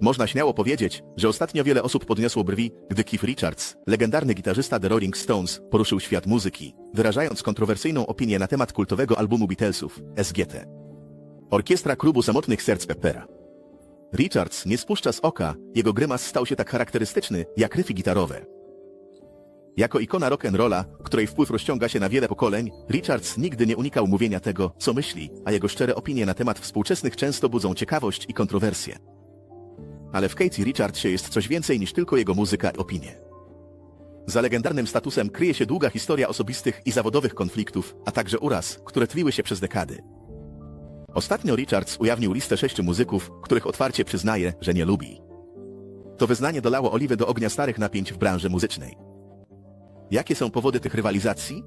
Można śmiało powiedzieć, że ostatnio wiele osób podniosło brwi, gdy Keith Richards, legendarny gitarzysta The Rolling Stones, poruszył świat muzyki, wyrażając kontrowersyjną opinię na temat kultowego albumu Beatlesów, SGT. Orkiestra klubu Samotnych Serc Peppera. Richards nie spuszcza z oka, jego grymas stał się tak charakterystyczny, jak ryfy gitarowe. Jako ikona rock'n'rolla, której wpływ rozciąga się na wiele pokoleń, Richards nigdy nie unikał mówienia tego, co myśli, a jego szczere opinie na temat współczesnych często budzą ciekawość i kontrowersje. Ale w Katie Richardsie jest coś więcej niż tylko jego muzyka i opinie. Za legendarnym statusem kryje się długa historia osobistych i zawodowych konfliktów, a także uraz, które tliły się przez dekady. Ostatnio Richards ujawnił listę sześciu muzyków, których otwarcie przyznaje, że nie lubi. To wyznanie dolało oliwy do ognia starych napięć w branży muzycznej. Jakie są powody tych rywalizacji?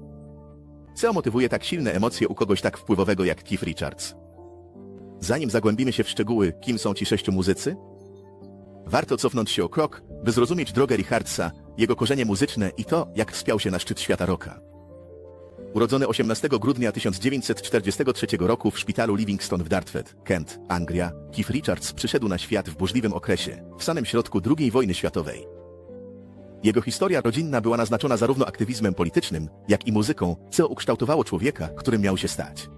Co motywuje tak silne emocje u kogoś tak wpływowego jak Keith Richards? Zanim zagłębimy się w szczegóły, kim są ci sześciu muzycy, warto cofnąć się o krok, by zrozumieć drogę Richardsa, jego korzenie muzyczne i to, jak wspiął się na szczyt świata rocka. Urodzony 18 grudnia 1943 roku w szpitalu Livingston w Dartford, Kent, Anglia, Keith Richards przyszedł na świat w burzliwym okresie, w samym środku II wojny światowej. Jego historia rodzinna była naznaczona zarówno aktywizmem politycznym, jak i muzyką, co ukształtowało człowieka, którym miał się stać.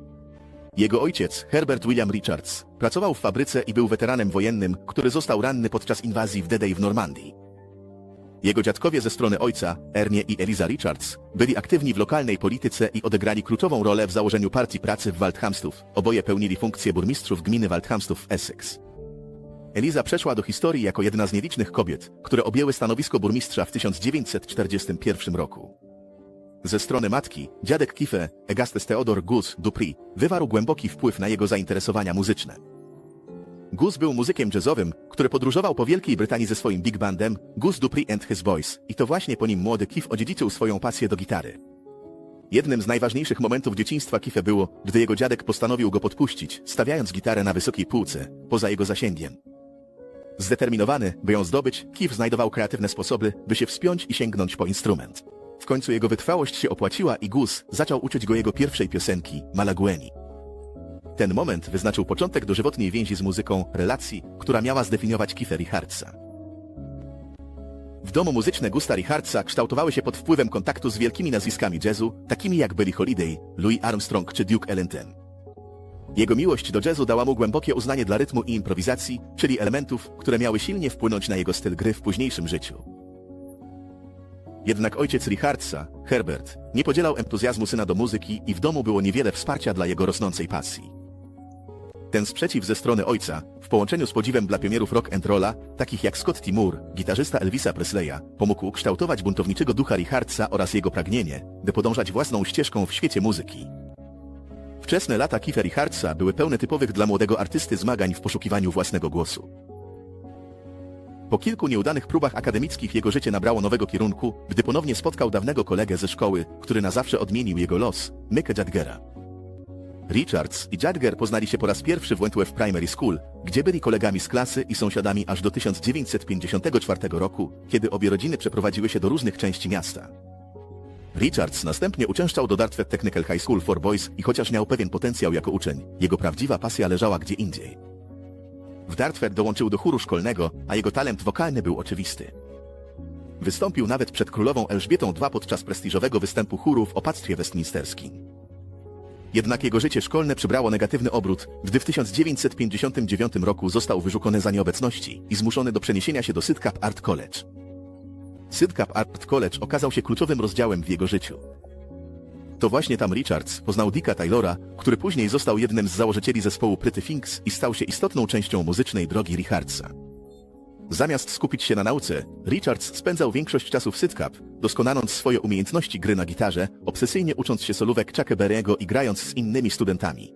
Jego ojciec, Herbert William Richards, pracował w fabryce i był weteranem wojennym, który został ranny podczas inwazji w D-Day w Normandii. Jego dziadkowie ze strony ojca, Ernie i Eliza Richards, byli aktywni w lokalnej polityce i odegrali kluczową rolę w założeniu Partii Pracy w Walthamstów. Oboje pełnili funkcję burmistrzów gminy Walthamstów w Essex. Eliza przeszła do historii jako jedna z nielicznych kobiet, które objęły stanowisko burmistrza w 1941 roku. Ze strony matki, dziadek Kife, Egastes Theodor Gus Dupri, wywarł głęboki wpływ na jego zainteresowania muzyczne. Gus był muzykiem jazzowym, który podróżował po Wielkiej Brytanii ze swoim big bandem Gus Dupri and His Boys i to właśnie po nim młody Kif odziedziczył swoją pasję do gitary. Jednym z najważniejszych momentów dzieciństwa Kife było, gdy jego dziadek postanowił go podpuścić, stawiając gitarę na wysokiej półce, poza jego zasięgiem. Zdeterminowany, by ją zdobyć, Kif znajdował kreatywne sposoby, by się wspiąć i sięgnąć po instrument. W końcu jego wytrwałość się opłaciła i Gus zaczął uczyć go jego pierwszej piosenki, Malagueni. Ten moment wyznaczył początek dożywotniej więzi z muzyką, relacji, która miała zdefiniować Kife Richardsa. W domu muzyczne Gusta Richardsa kształtowały się pod wpływem kontaktu z wielkimi nazwiskami jazzu, takimi jak Billie Holiday, Louis Armstrong czy Duke Ellington. Jego miłość do jazzu dała mu głębokie uznanie dla rytmu i improwizacji, czyli elementów, które miały silnie wpłynąć na jego styl gry w późniejszym życiu. Jednak ojciec Richardsa, Herbert, nie podzielał entuzjazmu syna do muzyki i w domu było niewiele wsparcia dla jego rosnącej pasji. Ten sprzeciw ze strony ojca, w połączeniu z podziwem dla pionierów rock and rolla, takich jak Scott Timur, gitarzysta Elvisa Presleya, pomógł kształtować buntowniczego ducha Richardsa oraz jego pragnienie, by podążać własną ścieżką w świecie muzyki. Wczesne lata Keitha Richardsa były pełne typowych dla młodego artysty zmagań w poszukiwaniu własnego głosu. Po kilku nieudanych próbach akademickich jego życie nabrało nowego kierunku, gdy ponownie spotkał dawnego kolegę ze szkoły, który na zawsze odmienił jego los, Micka Jadgera. Richards i Jadger poznali się po raz pierwszy w Wentworth Primary School, gdzie byli kolegami z klasy i sąsiadami aż do 1954 roku, kiedy obie rodziny przeprowadziły się do różnych części miasta. Richards następnie uczęszczał do Dartford Technical High School for Boys i chociaż miał pewien potencjał jako uczeń, jego prawdziwa pasja leżała gdzie indziej. W Dartford dołączył do chóru szkolnego, a jego talent wokalny był oczywisty. Wystąpił nawet przed królową Elżbietą II podczas prestiżowego występu chóru w opactwie westminsterskim. Jednak jego życie szkolne przybrało negatywny obrót, gdy w 1959 roku został wyrzucony za nieobecności i zmuszony do przeniesienia się do Sidcup Art College. Sidcup Art College okazał się kluczowym rozdziałem w jego życiu. To właśnie tam Richards poznał Dicka Taylora, który później został jednym z założycieli zespołu Pretty Things i stał się istotną częścią muzycznej drogi Richardsa. Zamiast skupić się na nauce, Richards spędzał większość czasu w Sidcup, doskonaląc swoje umiejętności gry na gitarze, obsesyjnie ucząc się solówek Chucka Berry'ego i grając z innymi studentami.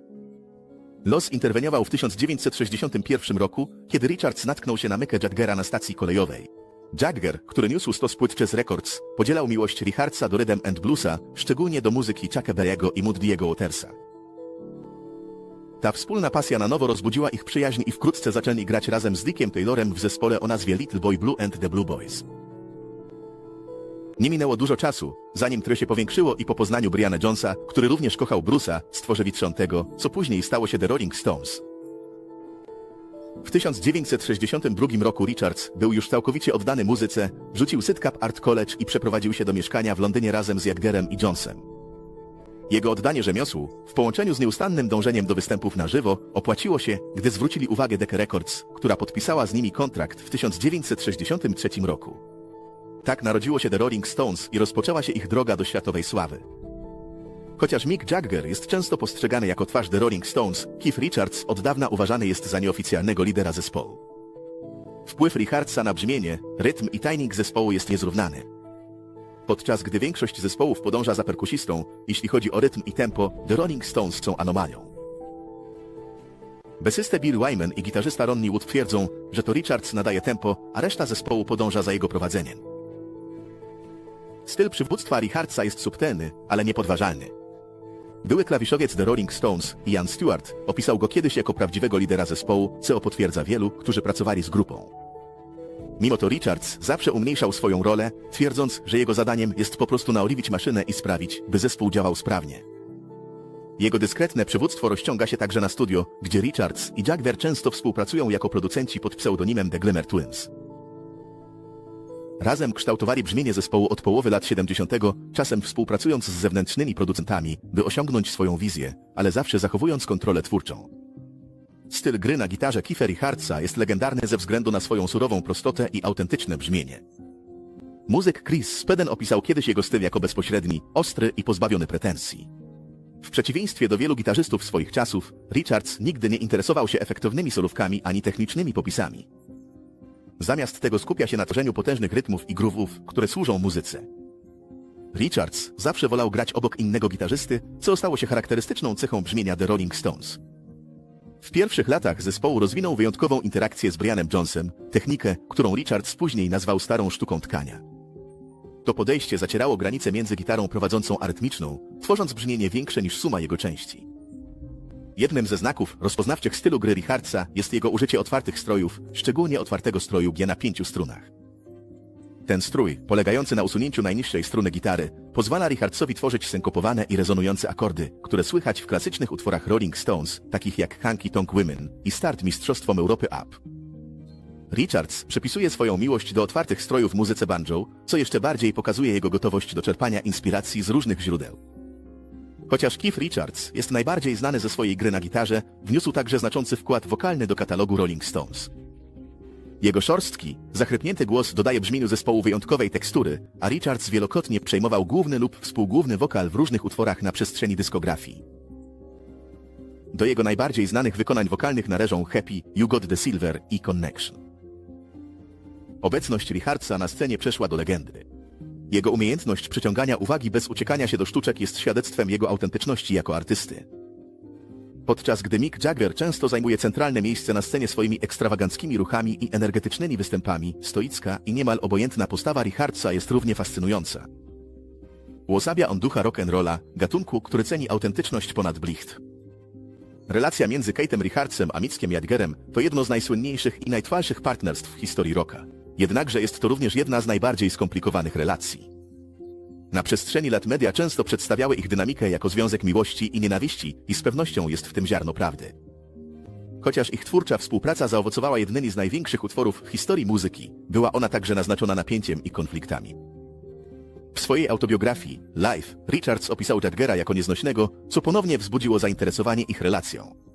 Los interweniował w 1961 roku, kiedy Richards natknął się na Micka Jadgera na stacji kolejowej. Jagger, który niósł 100 płyt Chess Records, podzielał miłość Richardsa do rhythm and bluesa, szczególnie do muzyki Chucka Berry'ego i Muddy'ego Watersa. Ta wspólna pasja na nowo rozbudziła ich przyjaźń i wkrótce zaczęli grać razem z Dickiem Taylorem w zespole o nazwie Little Boy Blue and the Blue Boys. Nie minęło dużo czasu, zanim trio się powiększyło i po poznaniu Briana Jonesa, który również kochał Bruce'a, stworzyli trzątego, co później stało się The Rolling Stones. W 1962 roku Richards był już całkowicie oddany muzyce, rzucił Sidcup Art College i przeprowadził się do mieszkania w Londynie razem z Jaggerem i Jonesem. Jego oddanie rzemiosłu, w połączeniu z nieustannym dążeniem do występów na żywo, opłaciło się, gdy zwrócili uwagę Decca Records, która podpisała z nimi kontrakt w 1963 roku. Tak narodziło się The Rolling Stones i rozpoczęła się ich droga do światowej sławy. Chociaż Mick Jagger jest często postrzegany jako twarz The Rolling Stones, Keith Richards od dawna uważany jest za nieoficjalnego lidera zespołu. Wpływ Richardsa na brzmienie, rytm i timing zespołu jest niezrównany. Podczas gdy większość zespołów podąża za perkusistą, jeśli chodzi o rytm i tempo, The Rolling Stones są anomalią. Besysty Bill Wyman i gitarzysta Ronnie Wood twierdzą, że to Richards nadaje tempo, a reszta zespołu podąża za jego prowadzeniem. Styl przywództwa Richardsa jest subtelny, ale niepodważalny. Były klawiszowiec The Rolling Stones, Ian Stewart, opisał go kiedyś jako prawdziwego lidera zespołu, co potwierdza wielu, którzy pracowali z grupą. Mimo to Richards zawsze umniejszał swoją rolę, twierdząc, że jego zadaniem jest po prostu naoliwić maszynę i sprawić, by zespół działał sprawnie. Jego dyskretne przywództwo rozciąga się także na studio, gdzie Richards i Jagger często współpracują jako producenci pod pseudonimem The Glimmer Twins. Razem kształtowali brzmienie zespołu od połowy lat 70., czasem współpracując z zewnętrznymi producentami, by osiągnąć swoją wizję, ale zawsze zachowując kontrolę twórczą. Styl gry na gitarze Kiefer Hartsa jest legendarny ze względu na swoją surową prostotę i autentyczne brzmienie. Muzyk Chris Speden opisał kiedyś jego styl jako bezpośredni, ostry i pozbawiony pretensji. W przeciwieństwie do wielu gitarzystów swoich czasów, Richards nigdy nie interesował się efektownymi solówkami ani technicznymi popisami. Zamiast tego skupia się na tworzeniu potężnych rytmów i grówów, które służą muzyce. Richards zawsze wolał grać obok innego gitarzysty, co stało się charakterystyczną cechą brzmienia The Rolling Stones. W pierwszych latach zespołu rozwinął wyjątkową interakcję z Brianem Jonesem, technikę, którą Richards później nazwał starą sztuką tkania. To podejście zacierało granice między gitarą prowadzącą arytmiczną, tworząc brzmienie większe niż suma jego części. Jednym ze znaków rozpoznawczych stylu gry Richardsa jest jego użycie otwartych strojów, szczególnie otwartego stroju G na pięciu strunach. Ten strój, polegający na usunięciu najniższej struny gitary, pozwala Richardsowi tworzyć synkopowane i rezonujące akordy, które słychać w klasycznych utworach Rolling Stones, takich jak Hanky Tonk Women i Start Mistrzostwom Europy Up. Richards przypisuje swoją miłość do otwartych strojów muzyce banjo, co jeszcze bardziej pokazuje jego gotowość do czerpania inspiracji z różnych źródeł. Chociaż Keith Richards jest najbardziej znany ze swojej gry na gitarze, wniósł także znaczący wkład wokalny do katalogu Rolling Stones. Jego szorstki, zachrypnięty głos dodaje brzmieniu zespołu wyjątkowej tekstury, a Richards wielokrotnie przejmował główny lub współgłówny wokal w różnych utworach na przestrzeni dyskografii. Do jego najbardziej znanych wykonań wokalnych należą Happy, You Got the Silver i Connection. Obecność Richardsa na scenie przeszła do legendy. Jego umiejętność przyciągania uwagi bez uciekania się do sztuczek jest świadectwem jego autentyczności jako artysty. Podczas gdy Mick Jagger często zajmuje centralne miejsce na scenie swoimi ekstrawaganckimi ruchami i energetycznymi występami, stoicka i niemal obojętna postawa Richardsa jest równie fascynująca. Uosabia on ducha rock'n'rolla, gatunku, który ceni autentyczność ponad blicht. Relacja między Kate'em Richardsem a Mickiem Jaggerem to jedno z najsłynniejszych i najtrwalszych partnerstw w historii rocka. Jednakże jest to również jedna z najbardziej skomplikowanych relacji. Na przestrzeni lat media często przedstawiały ich dynamikę jako związek miłości i nienawiści i z pewnością jest w tym ziarno prawdy. Chociaż ich twórcza współpraca zaowocowała jednymi z największych utworów w historii muzyki, była ona także naznaczona napięciem i konfliktami. W swojej autobiografii, Life, Richards opisał Jaggera jako nieznośnego, co ponownie wzbudziło zainteresowanie ich relacją.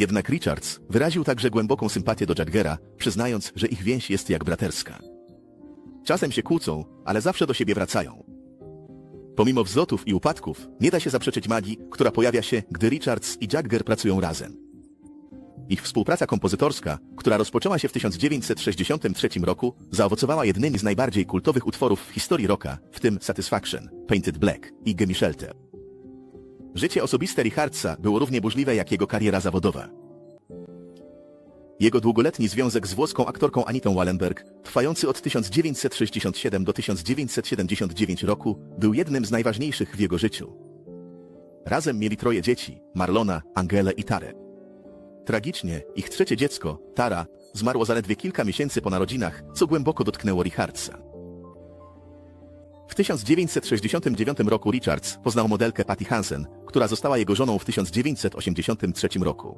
Jednak Richards wyraził także głęboką sympatię do Jaggera, przyznając, że ich więź jest jak braterska. Czasem się kłócą, ale zawsze do siebie wracają. Pomimo wzlotów i upadków, nie da się zaprzeczyć magii, która pojawia się, gdy Richards i Jagger pracują razem. Ich współpraca kompozytorska, która rozpoczęła się w 1963 roku, zaowocowała jednymi z najbardziej kultowych utworów w historii rocka, w tym Satisfaction, Painted Black i Gimme Shelter. Życie osobiste Richardsa było równie burzliwe jak jego kariera zawodowa. Jego długoletni związek z włoską aktorką Anitą Wallenberg, trwający od 1967 do 1979 roku, był jednym z najważniejszych w jego życiu. Razem mieli troje dzieci, Marlona, Angelę i Tarę. Tragicznie, ich trzecie dziecko, Tara, zmarło zaledwie kilka miesięcy po narodzinach, co głęboko dotknęło Richardsa. W 1969 roku Richards poznał modelkę Patty Hansen, która została jego żoną w 1983 roku.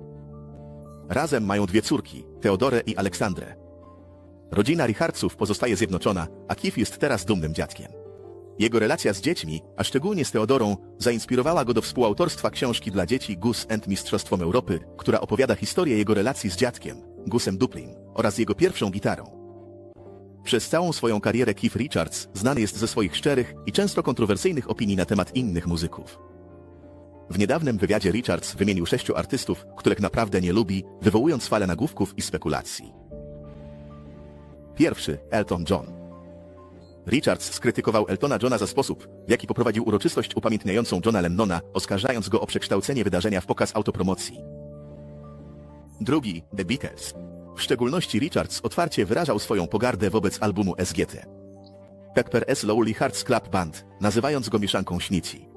Razem mają dwie córki, Teodorę i Aleksandrę. Rodzina Richardsów pozostaje zjednoczona, a Keith jest teraz dumnym dziadkiem. Jego relacja z dziećmi, a szczególnie z Teodorą, zainspirowała go do współautorstwa książki dla dzieci Gus and Mistrzostwom Europy, która opowiada historię jego relacji z dziadkiem, Gusem Duplin, oraz jego pierwszą gitarą. Przez całą swoją karierę Keith Richards znany jest ze swoich szczerych i często kontrowersyjnych opinii na temat innych muzyków. W niedawnym wywiadzie Richards wymienił sześciu artystów, których naprawdę nie lubi, wywołując falę nagłówków i spekulacji. Pierwszy Elton John. Richards skrytykował Eltona Johna za sposób, w jaki poprowadził uroczystość upamiętniającą Johna Lennona, oskarżając go o przekształcenie wydarzenia w pokaz autopromocji. Drugi The Beatles. W szczególności Richards otwarcie wyrażał swoją pogardę wobec albumu SGT. Pepper S. Lonely Hearts Club Band, nazywając go mieszanką śnici.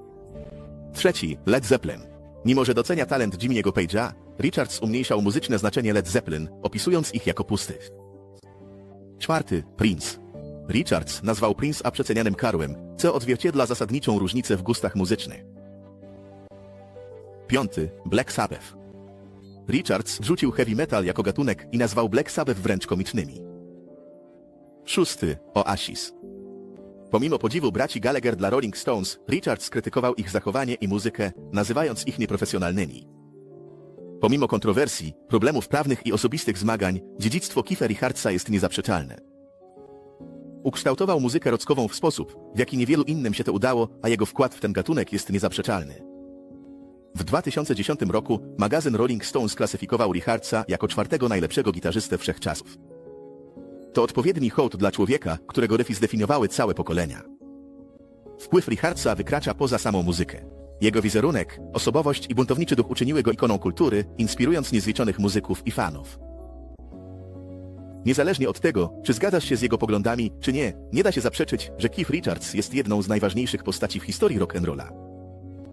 Trzeci Led Zeppelin. Mimo że docenia talent Jimmy'ego Page'a, Richards umniejszał muzyczne znaczenie Led Zeppelin, opisując ich jako pusty. Czwarty Prince. Richards nazwał Prince'a przecenianym karłem, co odzwierciedla zasadniczą różnicę w gustach muzycznych. Piąty Black Sabbath. Richards rzucił heavy metal jako gatunek i nazwał Black Sabbath wręcz komicznymi. Szósty Oasis. Pomimo podziwu braci Gallagher dla Rolling Stones, Richards krytykował ich zachowanie i muzykę, nazywając ich nieprofesjonalnymi. Pomimo kontrowersji, problemów prawnych i osobistych zmagań, dziedzictwo Keitha Richardsa jest niezaprzeczalne. Ukształtował muzykę rockową w sposób, w jaki niewielu innym się to udało, a jego wkład w ten gatunek jest niezaprzeczalny. W 2010 roku magazyn Rolling Stone sklasyfikował Richardsa jako czwartego najlepszego gitarzystę wszechczasów. To odpowiedni hołd dla człowieka, którego riffy zdefiniowały całe pokolenia. Wpływ Richardsa wykracza poza samą muzykę. Jego wizerunek, osobowość i buntowniczy duch uczyniły go ikoną kultury, inspirując niezliczonych muzyków i fanów. Niezależnie od tego, czy zgadzasz się z jego poglądami, czy nie, nie da się zaprzeczyć, że Keith Richards jest jedną z najważniejszych postaci w historii rock'n'rolla.